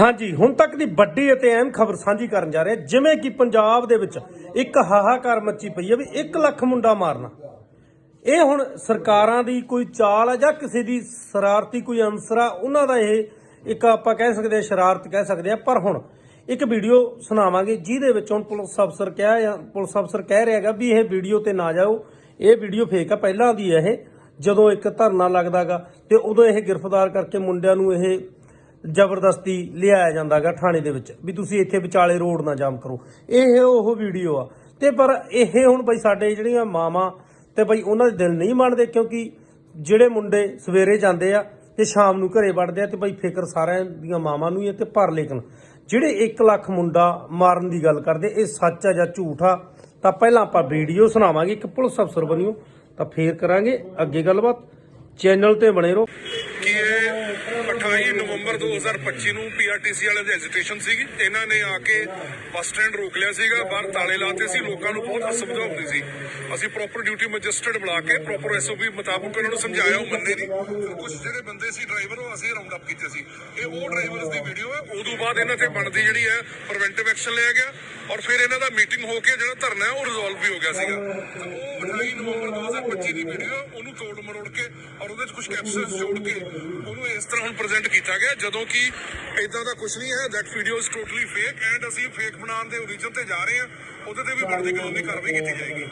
ਹਾਂਜੀ, ਹੁਣ ਤੱਕ ਦੀ ਵੱਡੀ ਅਤੇ ਅਹਿਮ ਖਬਰ ਸਾਂਝੀ ਕਰਨ ਜਾ ਰਹੇ ਹਾਂ। ਜਿਵੇਂ ਕਿ ਪੰਜਾਬ ਦੇ ਵਿੱਚ ਇੱਕ ਹਾਹਾਕਾਰ ਮੱਚੀ ਪਈ ਹੈ ਵੀ 1 ਲੱਖ ਮੁੰਡਾ ਮਾਰਨਾ। ਇਹ ਹੁਣ ਸਰਕਾਰਾਂ ਦੀ ਕੋਈ ਚਾਲ ਹੈ ਜਾਂ ਕਿਸੇ ਦੀ ਸ਼ਰਾਰਤੀ ਕੋਈ ਅੰਸਰ ਆ, ਉਹਨਾਂ ਦਾ ਇਹ ਇੱਕ ਆਪਾਂ ਕਹਿ ਸਕਦੇ ਹਾਂ, ਸ਼ਰਾਰਤ ਕਹਿ ਸਕਦੇ ਆ ਪਰ ਹੁਣ ਇੱਕ ਵੀਡੀਓ ਸੁਣਾਵਾਂਗੇ, ਜਿਹਦੇ ਵਿੱਚ ਹੁਣ ਪੁਲਿਸ ਅਫਸਰ ਕਿਹਾ ਜਾਂ ਪੁਲਿਸ ਅਫਸਰ ਕਹਿ ਰਿਹਾ ਹੈਗਾ ਵੀ ਇਹ ਵੀਡੀਓ ਤੇ ਨਾ ਜਾਓ। ਇਹ ਵੀਡੀਓ ਫੇਕ ਆ, ਪਹਿਲਾਂ ਦੀ ਹੈ ਇਹ। ਜਦੋਂ ਇੱਕ ਧਰਨਾ ਲੱਗਦਾਗਾ ਤੇ ਉਦੋਂ ਇਹ ਗ੍ਰਿਫਤਾਰ ਕਰਕੇ ਮੁੰਡਿਆਂ ਨੂੰ ਇਹ ਜ਼ਬਰਦਸਤੀ ਲਿਆਇਆ ਜਾਂਦਾਗਾ ਥਾਣੇ ਦੇ ਵਿੱਚ, ਵੀ ਤੁਸੀਂ ਇੱਥੇ ਵਿਚਾਲੇ ਰੋਡ ਨਾ ਜਾਮ ਕਰੋ। ਇਹ ਉਹ ਵੀਡੀਓ ਆ। ਤੇ ਪਰ ਇਹ ਹੁਣ ਬਈ ਸਾਡੇ ਜਿਹੜੀਆਂ ਮਾਵਾਂ ਤੇ ਬਈ ਉਹਨਾਂ ਦੇ ਦਿਲ ਨਹੀਂ ਮੰਨਦੇ, ਕਿਉਂਕਿ ਜਿਹੜੇ ਮੁੰਡੇ ਸਵੇਰੇ ਜਾਂਦੇ ਆ ਤੇ ਸ਼ਾਮ ਨੂੰ ਘਰੇ ਵੜਦੇ ਆ ਤੇ ਬਈ ਫਿਕਰ ਸਾਰਿਆਂ ਦੀਆਂ ਮਾਵਾਂ ਨੂੰ ਹੀ ਹੈ ਤੇ ਪਰ ਲੇਕਿਨ ਜਿਹੜੇ 1 ਲੱਖ ਮੁੰਡਾ ਮਾਰਨ ਦੀ ਗੱਲ ਕਰਦੇ, ਇਹ ਸੱਚ ਆ ਜਾਂ ਝੂਠ ਆ, ਤਾਂ ਪਹਿਲਾਂ ਆਪਾਂ ਵੀਡੀਓ ਸੁਣਾਵਾਂਗੇ, ਇੱਕ ਪੁਲਿਸ ਅਫਸਰ ਬਣਿਓ, ਤਾਂ ਫੇਰ ਕਰਾਂਗੇ ਅੱਗੇ ਗੱਲਬਾਤ। ਚੈਨਲ ਤੇ ਬਣੇ ਰਹੋ। 28 ਨਵੰਬਰ 2025 ਨੂੰ ਪੀਆਰਟੀਸੀ ਵਾਲਿਆਂ ਦੀ ਐਜੀਟੇਸ਼ਨ ਸੀਗੀ। ਇਹਨਾਂ ਨੇ ਆ ਕੇ ਬੱਸ ਸਟੈਂਡ ਰੋਕ ਲਿਆ ਸੀਗਾ, ਬਾਹਰ ਤਾਲੇ ਲਾਤੇ ਸੀ, ਲੋਕਾਂ ਨੂੰ ਬਹੁਤ ਸਮਝਾਉਂਦੇ ਸੀ। ਅਸੀਂ ਪ੍ਰੋਪਰ ਡਿਊਟੀ ਮੈਜਿਸਟਰੇਟ ਬੁਲਾ ਕੇ ਪ੍ਰੋਪਰ ਐਸਓਪੀ ਮੁਤਾਬਕ ਉਹਨਾਂ ਨੂੰ ਸਮਝਾਇਆ, ਉਹ ਮੰਨੇ ਨਹੀਂ ਫਿਰ ਕੁਝ ਜਿਹੜੇ ਬੰਦੇ ਸੀ ਡਰਾਈਵਰ ਉਹ ਅਸੀਂ ਰਾਉਂਡ ਅਪ ਕੀਤੇ ਸੀ। ਇਹ ਉਹ ਡਰਾਈਵਰਸ ਦੀ ਵੀਡੀਓ ਹੈ, ਉਦੋਂ ਬਾਅਦ ਇਹਨਾਂ ਤੇ ਬਣਦੀ ਜਿਹੜੀ ਹੈ ਪ੍ਰੀਵੈਂਟਿਵ ਐਕਸ਼ਨ ਲਿਆ ਗਿਆ। ਔਰ ਫਿਰ ਇਹਨਾਂ ਦਾ ਮੀਟਿੰਗ ਹੋ ਕੇ ਜਿਹੜਾ ਧਰਨਾ ਹੈ, ਉਹ ਰਿਜ਼ੋਲਵ ਵੀ ਹੋ ਗਿਆ ਸੀਗਾ। ਉਹ 28 ਨਵੰਬਰ 2025 ਦੀ ਵੀਡੀਓ ਉਹਨੂੰ ਤੋੜ ਮਰੋੜ ਕੇ ਔਰ ਉਹਦੇ ਵਿੱਚ ਕੁਝ ਕੈਪਸ਼ਨਸ ਜੋੜ ਕੇ ਉਹਨੂੰ ਇਸ ਤਰ੍ਹਾਂ ਹੁਣ ਪ੍ਰੈਜ਼ੈਂਟ ਕੀਤਾ ਗਿਆ, ਜਦੋਂ ਕਿ ਇਦਾਂ ਦਾ ਕੁਝ ਨਹੀਂ ਹੈ that video is totally fake and ਅਸੀਂ ਫੇਕ ਬਣਾਉਣ ਦੇ ਓਰੀਜਨ ਤੇ ਜਾ ਰਹੇ ਹਾਂ, ਉਹਦੇ ਤੇ ਵੀ ਬਣਦੀ ਕਾਨੂੰਨੀ ਕਾਰਵਾਈ ਕੀਤੀ ਜਾਏਗੀ।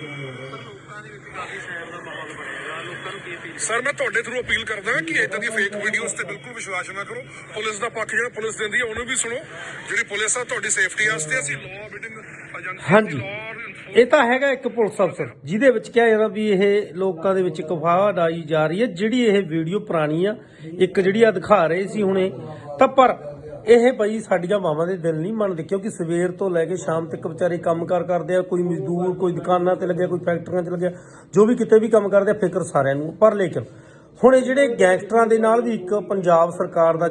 ਸਰ, ਮੈਂ ਤੁਹਾਡੇ ਥਰੂ ਅਪੀਲ ਕਰਦਾ ਕਿ ਇਦਾਂ ਦੀਆਂ ਫੇਕ ਵੀਡੀਓਜ਼ ਤੇ ਬਿਲਕੁਲ ਵਿਸ਼ਵਾਸ ਨਾ ਕਰੋ। ਪੁਲਿਸ ਦਾ ਪੱਖ ਜਿਹੜਾ ਪੁਲਿਸ ਦਿੰਦੀ ਹੈ, ਉਹਨੂੰ ਵੀ ਸੁਣੋ। ਜਿਹੜੀ ਪੁਲਿਸ ਆ, ਤੁਹਾਡੀ ਸੇਫਟੀ ਵਾਸਤੇ ਅਸੀਂ ਲਾਅ ਅਬਿਡਿੰਗ ਏਜੰਸੀ ਹਾਂਜੀ। ਇਹ ਤਾਂ ਹੈਗਾ ਇੱਕ ਪੁਲਿਸ ਅਫਸਰ, ਜਿਹਦੇ ਵਿੱਚ ਕਿਹਾ ਜਾਂਦਾ ਵੀ ਇਹ ਲੋਕਾਂ ਦੇ ਵਿੱਚ ਇੱਕ ਅਫਵਾਹ ਜਾ ਰਹੀ ਹੈ, ਜਿਹੜੀ ਇਹ ਵੀਡੀਓ ਪੁਰਾਣੀ ਆ, ਇੱਕ ਜਿਹੜੀ ਆ ਦਿਖਾ ਰਹੇ ਸੀ ਹੁਣੇ। ਤਾਂ ਪਰ ਇਹ ਬਈ ਸਾਡੀਆਂ ਮਾਵਾਂ ਦੇ ਦਿਲ ਨਹੀਂ ਮੰਨਦੇ, ਕਿਉਂਕਿ ਸਵੇਰ ਤੋਂ ਲੈ ਕੇ ਸ਼ਾਮ ਤੱਕ ਵਿਚਾਰੇ ਕੰਮਕਾਰ ਕਰਦੇ ਆ, ਕੋਈ ਮਜ਼ਦੂਰ, ਕੋਈ ਦੁਕਾਨਾਂ ਤੇ ਲੱਗਿਆ, ਕੋਈ ਫੈਕਟਰੀਆਂ 'ਚ ਲੱਗਿਆ, ਜੋ ਵੀ ਕਿਤੇ ਵੀ ਕੰਮ ਕਰਦੇ ਆ, ਫਿਕਰ ਸਾਰਿਆਂ ਨੂੰ। ਪਰ ਲੇਕਿਨ ਹੁਣ ਇਹ ਜਿਹੜੇ ਗੈਂਗਸਟਰਾਂ ਦੇ ਨਾਲ ਵੀ ਇੱਕ ਪੰਜਾਬ ਸਰਕਾਰ ਦਾ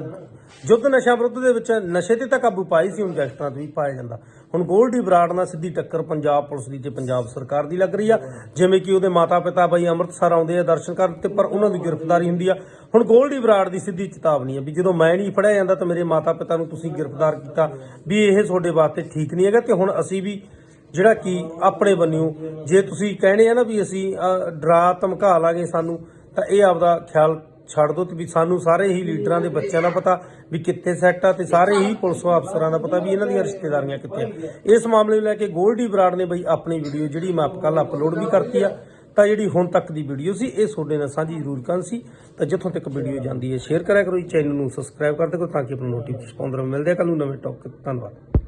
ਯੁੱਧ ਨਸ਼ਾ ਵਿਰੁੱਧ ਦੇ ਵਿੱਚ ਨਸ਼ੇ ਤੇ ਤਾਂ ਕਾਬੂ ਪਾਈ ਸੀ ਹੁਣ ਗੈਂਗਸਟਰਾਂ ਤੇ ਵੀ ਪਾਇਆ ਜਾਂਦਾ। ਹੁਣ ਗੋਲਡੀ ਬਰਾੜ ਨਾਲ ਸਿੱਧੀ ਟੱਕਰ ਪੰਜਾਬ ਪੁਲਿਸ ਦੀ ਤੇ ਪੰਜਾਬ ਸਰਕਾਰ ਦੀ ਲੱਗ ਰਹੀ ਆ। ਜਿਵੇਂ ਕਿ ਉਹਦੇ ਮਾਤਾ ਪਿਤਾ ਬਾਈ ਅੰਮ੍ਰਿਤਸਰ ਆਉਂਦੇ ਆ ਦਰਸ਼ਨ ਕਰਨ ਤੇ, ਪਰ ਉਹਨਾਂ ਦੀ ਗ੍ਰਿਫਤਾਰੀ ਹੁੰਦੀ ਆ। ਹੁਣ ਗੋਲਡੀ ਬਰਾੜ ਦੀ ਸਿੱਧੀ ਚੇਤਾਵਨੀ ਆ ਵੀ ਜਦੋਂ ਮੈਂ ਨਹੀਂ ਫੜਿਆ ਜਾਂਦਾ ਤਾਂ ਮੇਰੇ ਮਾਤਾ ਪਿਤਾ ਨੂੰ ਤੁਸੀਂ ਗ੍ਰਿਫਤਾਰ ਕੀਤਾ ਵੀ ਇਹ ਤੁਹਾਡੇ ਵਾਸਤੇ ਠੀਕ ਨਹੀਂ ਹੈਗਾ ਤੇ ਹੁਣ ਅਸੀਂ ਵੀ ਜਿਹੜਾ ਕਿ ਆਪਣੇ ਬੰਨਿਓ, ਜੇ ਤੁਸੀਂ ਕਹਿੰਦੇ ਆ ਨਾ ਵੀ ਅਸੀਂ ਡਰਾ ਧਮਕਾ ਲਾਂਗੇ ਸਾਨੂੰ, ਤਾਂ ਇਹ ਆਪਦਾ ਖਿਆਲ ਛੱਡ ਦੋ ਤੇ ਵੀ ਸਾਨੂੰ ਸਾਰੇ ਹੀ ਲੀਡਰਾਂ ਦੇ ਬੱਚਿਆਂ ਦਾ ਪਤਾ ਵੀ ਕਿੱਥੇ ਸੈੱਟ ਆ ਤੇ ਸਾਰੇ ਹੀ ਪੁਲਿਸ ਅਫਸਰਾਂ ਦਾ ਪਤਾ ਵੀ ਇਹਨਾਂ ਦੀਆਂ ਰਿਸ਼ਤੇਦਾਰੀਆਂ ਕਿੱਥੇ ਆ। ਇਸ ਮਾਮਲੇ ਨੂੰ ਲੈ ਕੇ ਗੋਲਡੀ ਬਰਾੜ ਨੇ ਬਈ ਆਪਣੀ ਵੀਡੀਓ ਜਿਹੜੀ ਮੈਂ ਕੱਲ ਅਪਲੋਡ ਵੀ ਕਰਤੀ ਆ, ਤਾਂ ਜਿਹੜੀ ਹੁਣ ਤੱਕ ਦੀ ਵੀਡੀਓ ਸੀ, ਇਹ ਤੁਹਾਡੇ ਨਾਲ ਸਾਂਝੀ ਜ਼ਰੂਰ ਕਰਨ ਸੀ। ਤਾਂ ਜਿੱਥੋਂ ਤੱਕ ਵੀਡੀਓ ਜਾਂਦੀ ਹੈ, ਸ਼ੇਅਰ ਕਰਿਆ ਕਰੋ ਜੀ, ਚੈਨਲ ਨੂੰ ਸਬਸਕ੍ਰਾਈਬ ਕਰ ਦਿਓ ਤਾਂ ਕਿ ਆਪਣਾ ਨੋਟੀਫਿਕੇਸ਼ਨ ਪਾਉਂਦੇ ਰਹੋ। ਮਿਲਦੇ ਆ ਕੱਲ ਨੂੰ ਨਵੇਂ ਟੌਪਿਕ ਧੰਨਵਾਦ।